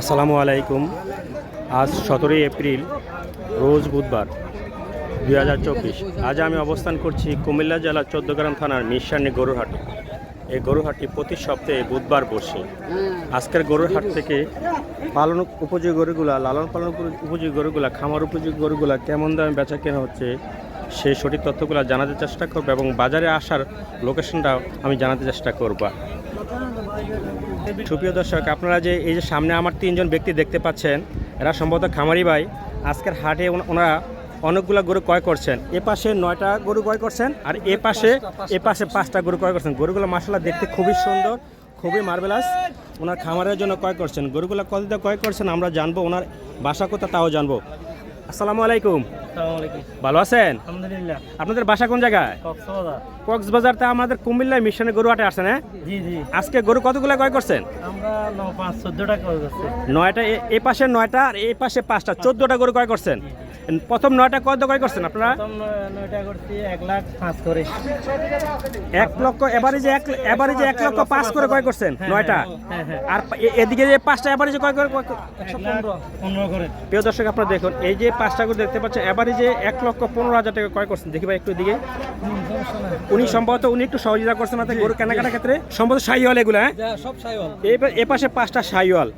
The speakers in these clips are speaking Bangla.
আসসালামু আলাইকুম। আজ সতেরোই এপ্রিল, রোজ বুধবার, দুই হাজার চব্বিশ। আজ আমি অবস্থান করছি কুমিল্লা জেলার চোদ্দগ্রাম থানার মিরসানি গরুরহাটে। এই গরুহাটটি প্রতি সপ্তাহে বুধবার বসে। আজকের গরুর হাট থেকে পালন উপযোগী গরুগুলা, লালন পালন উপযোগী গরুগুলা, খামার উপযোগী গরুগুলা কেমন দামে বেচা কেনা হচ্ছে সেই সঠিক তথ্যগুলো জানাতে চেষ্টা করব এবং বাজারে আসার লোকেশনটাও আমি জানাতে চেষ্টা করব। সুপ্রিয় দর্শক আপনারা যে এই যে সামনে আমার তিনজন ব্যক্তি দেখতে পাচ্ছেন এরা সম্ভবত খামারি ভাই। আজকের হাটে ওনারা অনেকগুলো গরু ক্রয় করছেন। এ পাশে নয়টা গরু ক্রয় করছেন। আর এ পাশে এ পাশে পাঁচটা গরু ক্রয় করছেন। গরুগুলো মাসাল্লাহ দেখতে খুবই সুন্দর খুবই মার্বেলাস ওনার খামারের জন্য ক্রয় করছেন। গরুগুলো কত দিয়ে ক্রয় করছেন আমরা জানব ওনার বাসা কোথা তাও জানব। আসসালামু আলাইকুম। ভালো আছেন? আলহামদুলিল্লাহ। আপনাদের বাসা কোন জায়গায়? কক্সবাজার। কক্সবাজারতে আমাদের কুমিল্লায় মিশনে গরু হাটে আসেন হ্যাঁ? আজকে গরু কতগুলো ক্রয় করছেন? নয়টা এ- এ পাশে নয়টা আর এই পাশে পাঁচটা চোদ্দটা গরু ক্রয় করছেন? প্রথম নয়টা কত ক্রয় করছেন আপনারা? এক করে। লক্ষ এভারেজে এক এভারেজে এক লক্ষ পাঁচ করে ক্রয় করছেন? হ্যাঁ, নয়টা? হ্যাঁ, হ্যাঁ। আর এদিকে যে পাঁচটা এভারেজে ক্রয় করে করে- করে। প্রিয় দর্শক আপনারা দেখুন এই যে পাঁচটা করে দেখতে পাচ্ছেন এভারেজে এক লক্ষ পনেরো হাজার টাকা ক্রয় করছেন? দেখি ভাই একটু দিকে। উনি সম্ভবত উনি একটু সহযোগিতা করছেন আপনাদের গরু কেনাকাটার ক্ষেত্রে। সম্ভবত সাই হল এগুলো হ্যাঁ? যা, সাইওয়াল এ পাশে পাঁচটা সাইওয়াল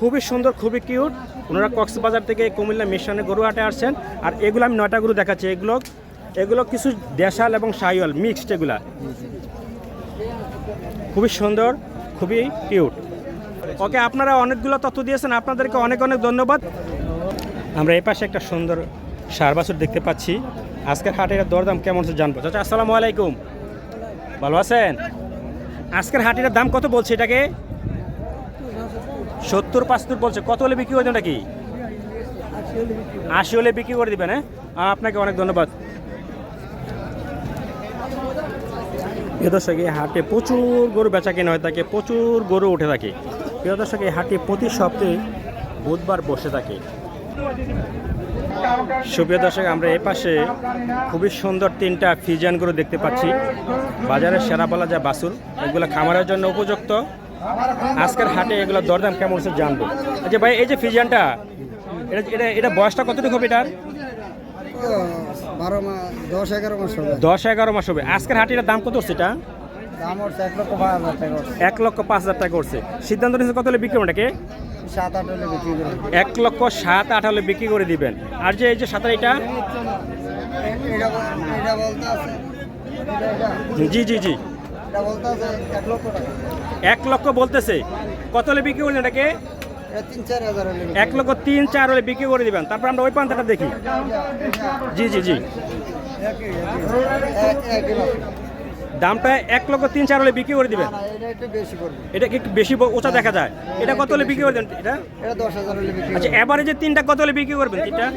খুবই সুন্দর, খুবই কিউট। ওনারা কক্সবাজার থেকে কুমিল্লা মিশনে গরু হাটে আসছেন। আর এগুলো আমি নয়টা গরু দেখাচ্ছি। এগুলো এগুলো কিছু দেশাল এবং সাইওয়াল মিক্সড এগুলা। খুবই সুন্দর, খুবই কিউট। ওকে, আপনারা অনেকগুলো তথ্য দিয়েছেন। আপনাদেরকে অনেক অনেক ধন্যবাদ। আমরা এই পাশে একটা সুন্দর সার বাছুর দেখতে পাচ্ছি। আজকের হাটের দরদাম কেমন জানব। চাচা, আসসালামু আলাইকুম। ভালো আছেন? আজকের হাটের দাম কত বলছে এটাকে? সত্তর, পাঁচাত্তর বলছে। কত হলে বিক্রি করে দেবেন কি আশি হলে বিক্রি করে দিবেন হ্যাঁ? আপনাকে অনেক ধন্যবাদ। প্রিয় দর্শক, এই হাটে প্রচুর গরু বেচা কেনা হয়ে থাকে, প্রচুর গরু উঠে থাকে। প্রিয় দর্শক, এই হাটে প্রতি সপ্তাহে বুধবার বসে থাকে। সুপ্রিয় দর্শক, আমরা এই পাশে খুবই সুন্দর তিনটা ফিজিয়ান গরু দেখতে পাচ্ছি। বাজারের সেরা বলা যায় বাসুর। এগুলো খামারের জন্য উপযুক্ত। আজকের হাটে এগুলো দরদাম কেমন হচ্ছে জানব। আচ্ছা ভাই এই যে ফিজিয়ানটা এটা এটা এটা বয়সটা কতটুকু হবে এটার? দশ এগারো মাস হবে। আজকের হাটের দাম কত হচ্ছে এটা? দাম এক লক্ষ পাঁচ হাজার টাকা করছে সিদ্ধান্ত নিয়েছে কত হলে বিক্রি করে এক লক্ষ সাত আট হলে বিক্রি করে দিবেন। আর যে এই যে সাঁতার এটা? জি জি জি। এক লক্ষ বলতেছে। কত হলে বিক্রি করলেন এটাকে? এক লক্ষ তিন চার হলে বিক্রি করে দিবেন। তারপর আমরা ওই পান্তাটা দেখি। জি জি জি। দামটা এক লক্ষ তিন চার হলে বিক্রি করে দিবেন। এটা কি বেশি উঁচা দেখা যায়? এটা কত হলে বিক্রি করে দেন এটা? আচ্ছা যে তিনটা কত হলে বিক্রি করবেন তিনটা?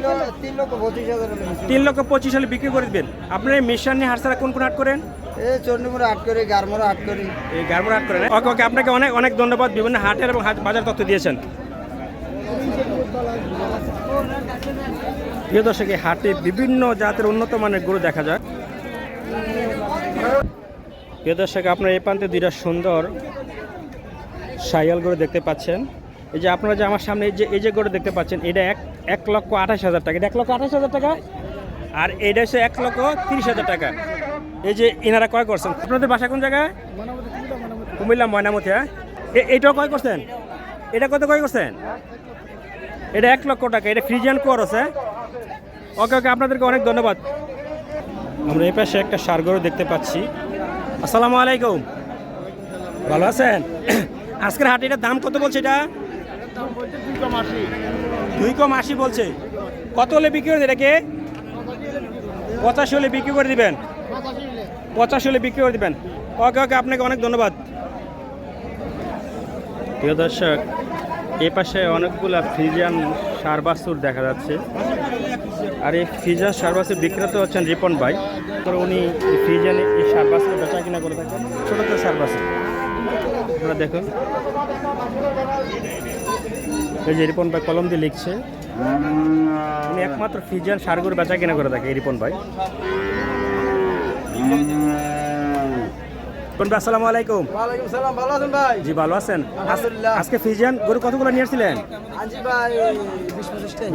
তিন লক্ষ- পঁচিশ হলে বিক্রি করে দিবেন। আপনার মিশন নিয়ে হাট কোন কোন হাট করেন? চন্ডীপুরে আট করি গারমোড়া আট এই গারবার হাট করেন। ওকে ওকে, আপনাকে অনেক অনেক ধন্যবাদ। বিভিন্ন হাটের এবং বাজার তথ্য দিয়েছেন। প্রিয় দর্শক, এই হাটে বিভিন্ন জাতের উন্নত মানের গরু দেখা যায়। প্রিয় দর্শক, আপনার এই প্রান্তে দুইটা সুন্দর সাইয়াল গরু দেখতে পাচ্ছেন। এই যে আপনারা যে আমার সামনে এই যে এই যে গরু দেখতে পাচ্ছেন, এটা এক এক লক্ষ আঠাশ হাজার টাকা। এটা এক লক্ষ আঠাশ হাজার টাকা? আর এটা হচ্ছে এক লক্ষ তিরিশ হাজার টাকা। এই যে এনারা কয় করছেন? আপনাদের বাসা কোন জায়গায়? কুমিল্লা ময়নামতি হ্যাঁ? এইটাও ক্রয় করছেন? এটা কত কয় করছেন? এটা এক লক্ষ টাকা, এটা ফ্রিজিয়ান কোর আছে। ওকে ওকে, আপনাদেরকে অনেক ধন্যবাদ। আমরা এই পাশে একটা সার গরু দেখতে পাচ্ছি। আসসালামু আলাইকুম। ভালো আছেন? আজকের হাটে এটার দাম কত বলছে এটা? দুই কম আশি বলছে। কত হলে বিক্রি করে এটাকে? পঁচাশি হলে বিক্রি করে দিবেন। পঁচাশি হলে বিক্রি করে দিবেন। ওকে ওকে, আপনাকে অনেক ধন্যবাদ। প্রিয় দর্শক এই পাশে অনেকগুলা ফ্রিজিয়ান সারবাসুর দেখা যাচ্ছে। আর এই ফ্রিজিয়ান সারবাসুর বিক্রেতা হচ্ছেন রিপন ভাই। তো উনি এই ফ্রিজিয়ান এই সারবাসুর বেচা কিনা করে থাকেন। ছোটো ছোটো সারবাসুর। আপনারা দেখুন। এই যে রিপন ভাই কলম দিয়ে লিখছে। উনি একমাত্র ফিজিয়ান সারগুর বেচা কিনা করে থাকে এই রিপন ভাই। কোন আসসালামু আলাইকুম। ওয়ালাইকুম সালাম ভালো আছেন ভাই? জি ভালো আছেন। আজকে ফিজিয়ান গরু কতগুলো নিয়ে আসছিলেন? আজি ভাই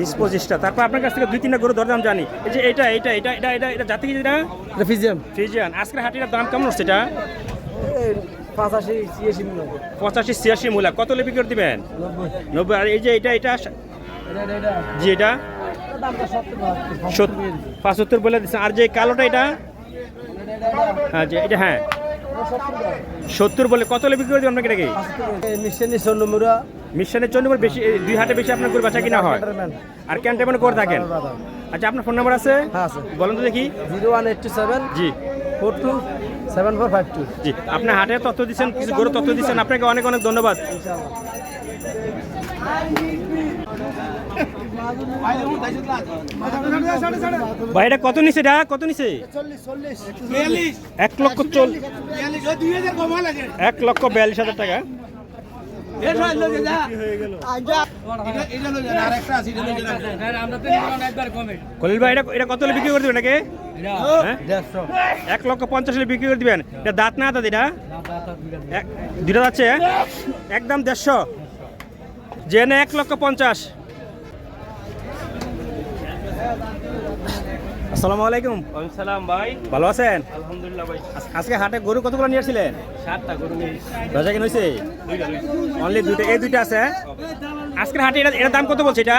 বিশ পঁচিশটা। তারপর আপনার কাছ থেকে দুই তিনটা গরু দরদাম জানি। এই যে এটা এটা এটা এটা এটা এটা জাতি কি এটা ফিজিয়াম ফিজিয়ান। আজকের হাটিটার দাম কেমন হচ্ছে এটা? পাঁচাশি ছিয়াশি মূলা কত লেবি করে দিবেন? নব্বই। আর এই যে এটা এটা এটা এটা এটা। জি এটা? পাঁচাত্তর বলে দিচ্ছেন। আর যে কালোটা এটা হ্যাঁ যে এটা হ্যাঁ। সত্তর বলে কত লেবি করে দেবেন আপনাকে এটাকে মিশনি স্বর্ণমুরা মিশনের জন্য বেশি দুই হাটে বেশি আপনার করে বাচ্চা কিনা হয়? আর ক্যান্টেমেন্ট করে থাকেন? আচ্ছা আপনার ফোন নাম্বার আছে? হ্যাঁ আছে। বলেন তো দেখি। Zero one eight two seven. জি। Four two seven four five two. জি আপনি হাটের তথ্য দিচ্ছেন কিছু গরু তথ্য দিচ্ছেন আপনাকে অনেক অনেক ধন্যবাদ। ভাই, এটা কত নিছে এটা? কত নিছে? এক লক্ষ এক লক্ষ বিয়াল্লিশ হাজার টাকা। এটা কত বিক্রি করে হ্যাঁ? এক লক্ষ পঞ্চাশ বিক্রি করে দিবেন। এটা দাঁত না দাঁত দুটা যাচ্ছে একদম দেড়শো। জেনে এক লক্ষ পঞ্চাশ। আসসালামু আলাইকুম। সালাম ভাই। ভালো আছেন? আলহামদুলিল্লাহ ভাই। আজকে হাটে গরু কতগুলো নিয়ে আসছিলেন? সাতটা গরু নিয়ে বেচা কিনে হয়েছে দুইটা দুইটা। অনলি দুইটা এই দুইটা আছে আজকের হাটে এটা এটার দাম কত বলছে এটা?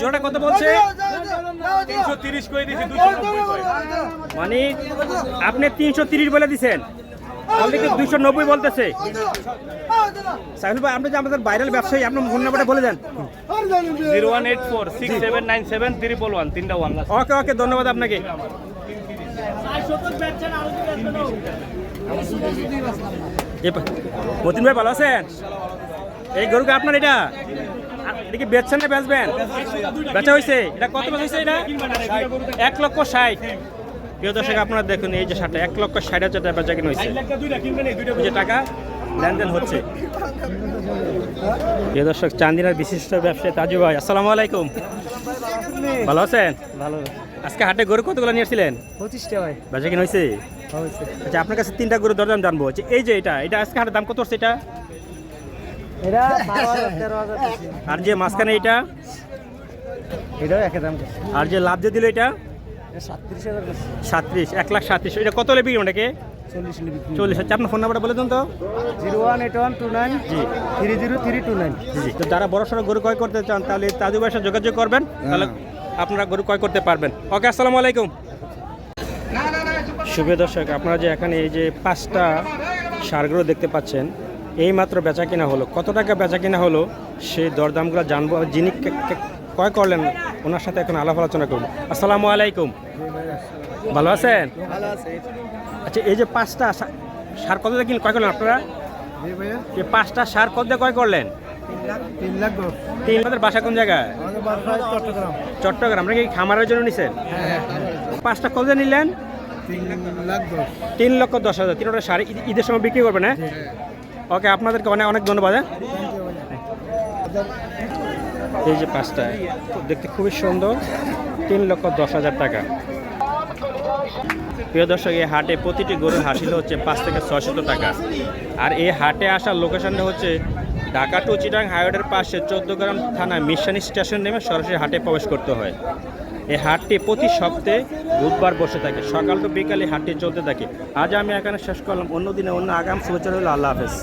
জোড়া কত বলছে? মানে আপনি তিনশো তিরিশ বলে দিছেন অলরেডি দুইশো নব্বই বলতেছে? সাইফুল ভাই আপনি যে আমাদের ভাইরাল ব্যবসায়ী আপনার ফোন নাম্বারটা বলে দেন। Zero one eight four six seven nine seven triple one তিনটা ওয়ান ওকে ওকে ধন্যবাদ আপনাকে। মতিন ভাই ভালো আছেন? এই গরুকে আপনার এটা? এটা কি বেচছেন না বেচবেন? বেচা হয়েছে এটা কত বেচা হয়েছে এটা? এক লক্ষ ষাট। প্রিয় দর্শক আপনারা দেখুন এই যে ষাটটা এক লক্ষ ষাট হাজার টাকা বেচা কিনে হয়েছে। যে টাকা লেনদেন হচ্ছে। প্রিয় দর্শক চান্দিনার বিশিষ্ট ব্যবসায়ী তাজু ভাই আসসালামু আলাইকুম। ভালো আছেন? ভালো। আজকে হাটে গরু কতগুলো নিয়েছিলেন পঁচিশটা ভাই। বেচা কিনে হয়েছে? আচ্ছা আপনার কাছে তিনটা গরু দরদাম জানব। এই যে এটা এটা আজকে হাটের দাম কত হচ্ছে এটা। আর যে মাঝখানে এটা? এটাও একই দাম আর যে লাভ যে দিল এটা? সাতত্রিশ এক লাখ সাতত্রিশ। এটা কত লেবি ওটাকে চল্লিশ হচ্ছে। আপনার ফোন নাম্বারটা বলে দেন তো। Zero one eight one two nine জি। Three zero three two nine. জি তো যারা বড় সড়ো গরু ক্রয় করতে চান তাহলে তাদের সাথে যোগাযোগ করবেন। তাহলে আপনারা গরু ক্রয় করতে পারবেন। ওকে আসসালামু আলাইকুম। শুভ দর্শক আপনারা যে এখানে এই যে পাঁচটা সারগুলো দেখতে পাচ্ছেন এই মাত্র বেচা কিনা হলো। কত টাকা বেচা কিনা হলো সেই দরদামগুলো জানব। যিনি ক্রয় করলেন? ওনার সাথে এখন আলাপ আলোচনা করব। আসসালামু আলাইকুম। ভালো আছেন? আচ্ছা এই যে পাঁচটা সার কত দিয়ে ক্রয় করলেন আপনারা? পাঁচটা সার কত দিয়ে ক্রয় করলেন? তিন লাখ তিন বাসা কোন জায়গায়? চট্টগ্রাম। নাকি খামারের জন্য নিছেন? হ্যাঁ হ্যাঁ পাঁচটা কত দিয়ে নিলেন? তিন লক্ষ দশ হাজার। তিনটা সার ঈদ- ঈদের সময় বিক্রি করবেন হ্যাঁ? ওকে আপনাদেরকে অনেক অনেক ধন্যবাদ হ্যাঁ? এই যে পাঁচটা, দেখতে খুবই সুন্দর, তিন লক্ষ দশ হাজার টাকা। প্রিয় দর্শক, এই হাটে প্রতিটি গরুর হাসিল হচ্ছে পাঁচ থেকে ছয়শত টাকা। আর এই হাটে আসার লোকেশনটা হচ্ছে ঢাকা টু চিটাং হাইওয়ের পাশে গ্রাম থানা মিশন স্টেশন নেমে সরাসরি হাটে প্রবেশ করতে হয়। এই হাটটি প্রতি সপ্তাহে বুধবার বসে থাকে, সকাল টু বিকালে হাটটি চলতে থাকে। আজ আমি এখানে শেষ করলাম অন্য দিনে অন্য আগাম শুভেচ্ছা হলো আল্লাহ হাফেজ।